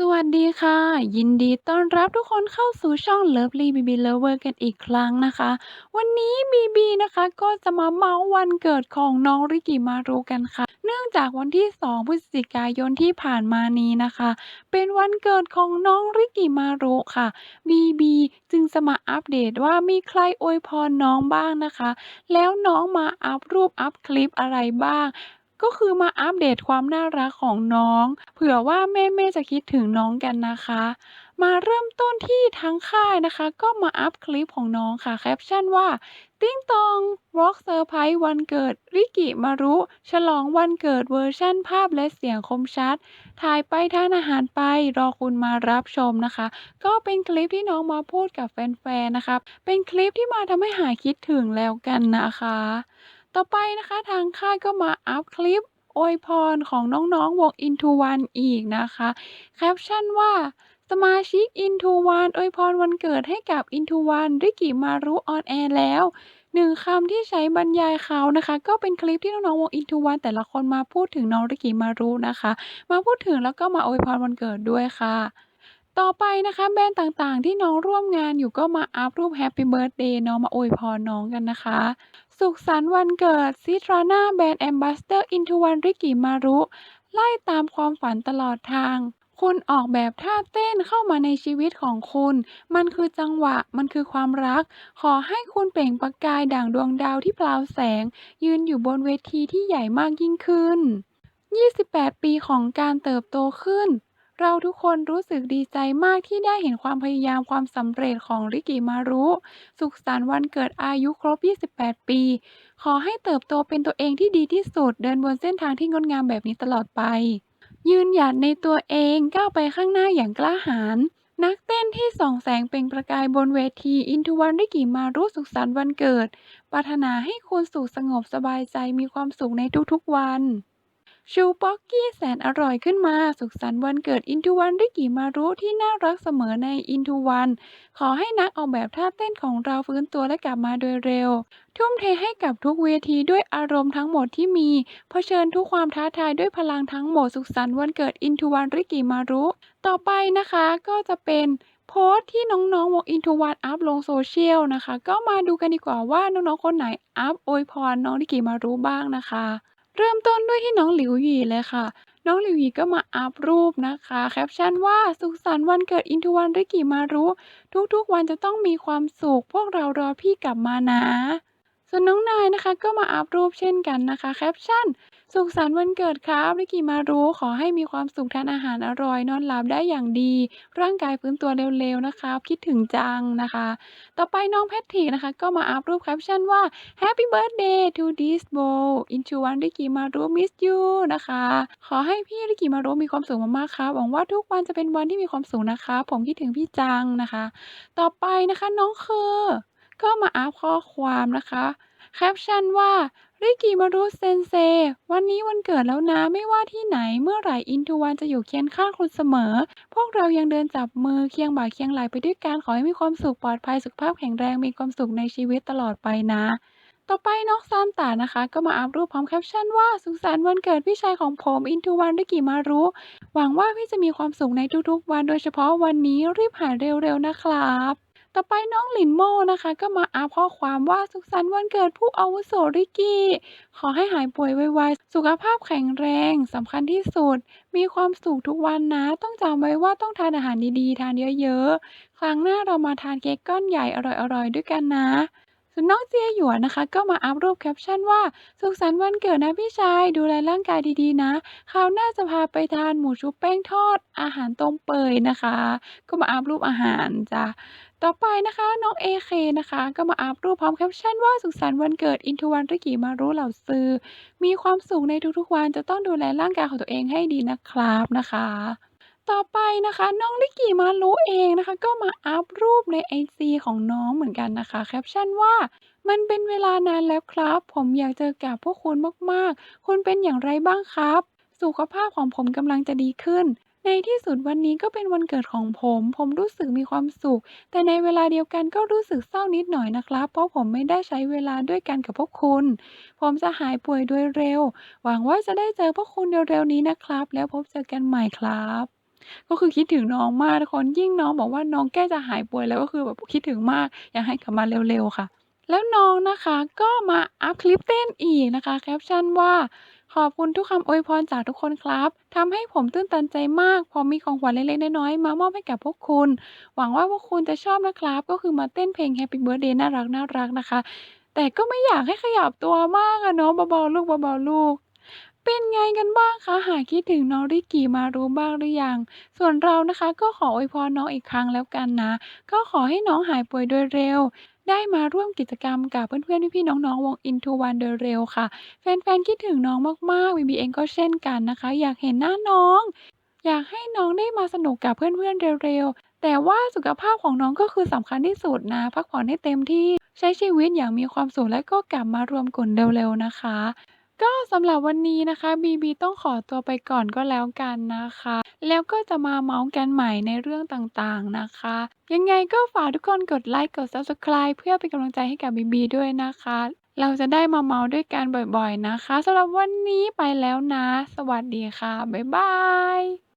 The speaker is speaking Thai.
สวัสดีค่ะ ยินดีต้อนรับทุกคนเข้าสู่ช่อง Lovely BB Lover กันอีกครั้งนะคะ วันนี้บีบีนะคะก็จะมาเมาท์วันเกิดของน้องริกิมารุกันค่ะ เนื่องจากวันที่ 2 พฤศจิกายนที่ผ่านมานี้นะคะ เป็นวันเกิดของน้องริกิมารุค่ะบีบีจึงจะมาอัปเดตว่ามีใครอวยพรน้องบ้างนะคะ แล้วน้องมาอัปรูปอัปคลิปอะไรบ้าง ก็คือมาอัปเดตความน่ารักของน้อง เผื่อว่าแม่ๆจะคิดถึงน้องกันนะคะ มาเริ่มต้นที่ทั้งค่ายนะคะ ก็มาอัปคลิปของน้องค่ะแคปชั่นว่า ติ๊งตองร็อกเซอร์ไพรส์วันเกิด ริกิมารุ ฉลองวันเกิดเวอร์ชั่นภาพและเสียงคมชัด ถ่ายไปทานอาหารไป รอคุณมารับชมนะคะ ก็เป็นคลิปที่น้องมาพูดกับแฟนๆนะคะ เป็นคลิปที่มาทำให้หายคิดถึงแล้วกันนะคะ ต่อไปนะคะทางค่ายก็มาอัปคลิปอวยพรของน้องๆวง Into One อีกนะคะ แคปชั่นว่าสมาชิก Into One อวยพรวันเกิดให้กับ Into One ริกิมารุออนแอร์แล้วหนึ่งคำที่ใช้บรรยายเขานะคะ ก็เป็นคลิปที่น้องๆวง Into One แต่ละคนมาพูดถึงน้องริกิมารุนะคะ มาพูดถึงแล้วก็มาอวยพรวันเกิดด้วยค่ะ ต่อไปนะคะแบรนด์ต่างๆ ที่น้องร่วมงานอยู่ก็มาอัปรูป Happy Birthday น้องมาอวยพรน้องกันนะคะ สุขสันต์วันเกิดซิตราน่าแบรนด์แอมบาสเดอร์อินทวันริกิมารุ ไล่ตามความฝันตลอดทาง คุณออกแบบท่าเต้นเข้ามาในชีวิตของคุณ มันคือจังหวะ มันคือความรัก ขอให้คุณเปล่งประกายด่างดวงดาวที่พลาวแสง ยืนอยู่บนเวทีที่ใหญ่มากยิ่งขึ้น 28 ปีของการเติบโตขึ้น เราทุกคนรู้สึกดีใจมากที่ได้เห็นความพยายามความสำเร็จของริกิมารุ สุขสันต์วันเกิดอายุครบ 28 ปี ขอให้เติบโตเป็นตัวเองที่ดีที่สุด เดินบนเส้นทางที่งดงามแบบนี้ตลอดไป ยืนหยัดในตัวเองก้าวไปข้างหน้าอย่างกล้าหาญนักเต้นที่ส่องแสงเปล่งประกายบนเวทีอินทวันริกิมารุสุขสันต์วันเกิด ปรารถนาให้คุณสุขสงบสบายใจมีความสุขในทุกๆวัน ชูป๊อกกี้แสนอร่อยขึ้นมา สุขสันต์วันเกิดอินทูวันริกิมารุที่น่ารักเสมอในอินทูวัน ขอให้นักออกแบบท่าเต้นของเราฟื้นตัวและกลับมาโดยเร็ว ทุ่มเทให้กับทุกเวทีด้วยอารมณ์ทั้งหมดที่มีเผชิญทุกความท้าทายด้วยพลังทั้งหมดสุขสันต์วันเกิดอินทูวันริกิมารุ ต่อไปนะคะก็จะเป็นโพสต์ที่น้องๆวงอินทูวันอัพลงโซเชียลนะคะ ก็มาดูกันดีกว่าว่าน้องๆคนไหนอัพอวยพรน้องริกิมารุบ้างนะคะ เริ่มต้นด้วยที่น้องหลิวหยีเลยค่ะ น้องหลิวหยีก็มาอัพรูปนะคะ แคปชั่นว่า สุขสันต์วันเกิดอินทวันริกิมารุ ทุก ๆ วันจะต้องมีความสุข พวกเรารอพี่กลับมานะ ส่วนน้องนายนะคะ ก็มาอัพรูปเช่นกันนะคะ แคปชั่น สุขสันต์วันเกิดครับริกิมารุขอให้มีความสุขทานอาหารอร่อย นอนหลับได้อย่างดี ร่างกายฟื้นตัวเร็วๆนะครับ คิดถึงจังนะคะ ต่อไปน้องแพทริกนะคะ ก็มาอัพรูปแคปชั่นว่า Happy birthday to this boy into one ริกิมารุ miss you นะคะ ขอให้พี่ริกิมารุมีความสุขมากๆครับหวังว่าทุกวันจะเป็นวันที่มีความสุขนะคะ ผมคิดถึงพี่จังนะคะ ต่อไปนะคะน้องเคอก็มาอัพข้อความนะคะแคปชั่นว่า ริกิมารุเซนเซ วันนี้วันเกิดแล้วนะไม่ว่าที่ไหนเมื่อไหร่อินทูวันจะอยู่เคียงข้างคุณเสมอ พวกเรายังเดินจับมือเคียงบ่าเคียงไหลไปด้วยกันขอให้มีความสุขปลอดภัยสุขภาพแข็งแรงมีความสุขในชีวิตตลอดไปนะ ต่อไปน้องซานตานะคะ ก็มาอัพรูปพร้อมแคปชั่นว่าสุขสันต์วันเกิดพี่ชายของผมอินทูวันริกิมารุหวังว่าพี่จะมีความสุขในทุกๆ วันโดยเฉพาะวันนี้รีบหายเร็วๆนะครับ ต่อไปน้องหลินโมนะคะ ก็มาอัพข้อความว่าสุขสันต์วันเกิดผู้อาวุโสริกิขอให้หายป่วยไวๆ สุขภาพแข็งแรงสำคัญที่สุด มีความสุขทุกวันนะ ต้องจำไว้ว่าต้องทานอาหารดีๆ ทานเยอะๆ ครั้งหน้าเรามาทานเค้กก้อนใหญ่อร่อยๆ ด้วยกันนะ ส่วนน้องเจียหยวนนะคะ ก็มาอัพรูปแคปชั่นว่า สุขสันต์วันเกิดนะพี่ชาย ดูแลร่างกายดีๆนะ คราวหน้าจะพาไปทานหมูชุบแป้งทอด อาหารต้มเปยนะคะ ก็มาอัพรูปอาหารจ้ะ ต่อไปนะคะ น้องเอเคนะคะ ก็มาอัพรูปพร้อมแคปชั่นว่าสุขสันต์วันเกิดอินทวันริกิมารุเหล่าซื้อมีความสุขในทุกๆวันจะต้องดูแลร่างกายของตัวเองให้ดีนะครับนะคะ ต่อไปนะคะ น้องริกิมารุเองนะคะ ก็มาอัพรูปในไอจีของน้องเหมือนกันนะคะ แคปชั่นว่ามันเป็นเวลานานแล้วครับ ผมอยากเจอกับพวกคุณมากๆ คุณเป็นอย่างไรบ้างครับ สุขภาพของผมกำลังจะดีขึ้น ในที่สุดวันนี้ก็เป็นวันเกิดของผม ผมรู้สึกมีความสุข แต่ในเวลาเดียวกันก็รู้สึกเศร้านิดหน่อยนะครับ เพราะผมไม่ได้ใช้เวลาด้วยกันกับพวกคุณ ผมจะหายป่วยโดยเร็ว หวังว่าจะได้เจอพวกคุณเร็วๆนี้นะครับ แล้วพบเจอกันใหม่ครับ ก็คือคิดถึงน้องมากทุกคน ยิ่งน้องบอกว่า น้องใกล้จะหายป่วยแล้ว ก็คือแบบคิดถึงมาก อยากให้กลับมาเร็ว ๆ ค่ะ แล้วน้องนะคะ ก็มาอัปคลิปเต้นอีกนะคะ แคปชั่นว่า"ขอบคุณทุกคำอวยพรจากทุกคนครับ ทำให้ผมตื้นตันใจมาก ผมมีของขวัญเล็ก ๆ น้อย ๆ มามอบให้กับพวกคุณ หวังว่าพวกคุณจะชอบนะครับ"ก็คือมาเต้นเพลง Happy Birthday น่ารัก ๆ นะคะ แต่ก็ไม่อยากให้ขยับตัวมากอะเนาะ เบา ๆ ลูก เบา ๆ ลูก เป็นไงกันบ้างคะ หายคิดถึงน้องริกิมารุบ้างหรือยัง?ส่วนเรานะคะก็ขออวยพรน้องอีกครั้งแล้วกันนะ ก็ขอให้น้องหายป่วยโดยเร็ว ได้มาร่วมกิจกรรมกับเพื่อนๆ พี่ๆ น้องๆ วง INTO1 โดยเร็วค่ะ แฟนๆ คิดถึงน้องมากๆบีบีเองก็เช่นกันนะคะ อยากเห็นหน้าน้อง อยากให้น้องได้มาสนุกกับเพื่อนๆ เร็วๆ แต่ว่าสุขภาพของน้องก็คือสำคัญที่สุดนะ พักผ่อนให้เต็มที่ ใช้ชีวิตอย่างมีความสุขและก็กลับมารวมกลุ่มเร็วๆ นะคะ ก็สำหรับวันนี้นะคะ บีบีต้องขอตัวไปก่อนก็แล้วกันนะคะ แล้วก็จะมาเมาส์กันใหม่ในเรื่องต่างๆนะคะ ยังไงก็ฝากทุกคนกดไลค์กด Subscribe เพื่อเป็นกำลังใจให้กับบีบีด้วยนะคะ เราจะได้มาเมาส์ด้วยกันบ่อยๆนะคะสำหรับวันนี้ไปแล้วนะ สวัสดีค่ะ บ๊ายบาย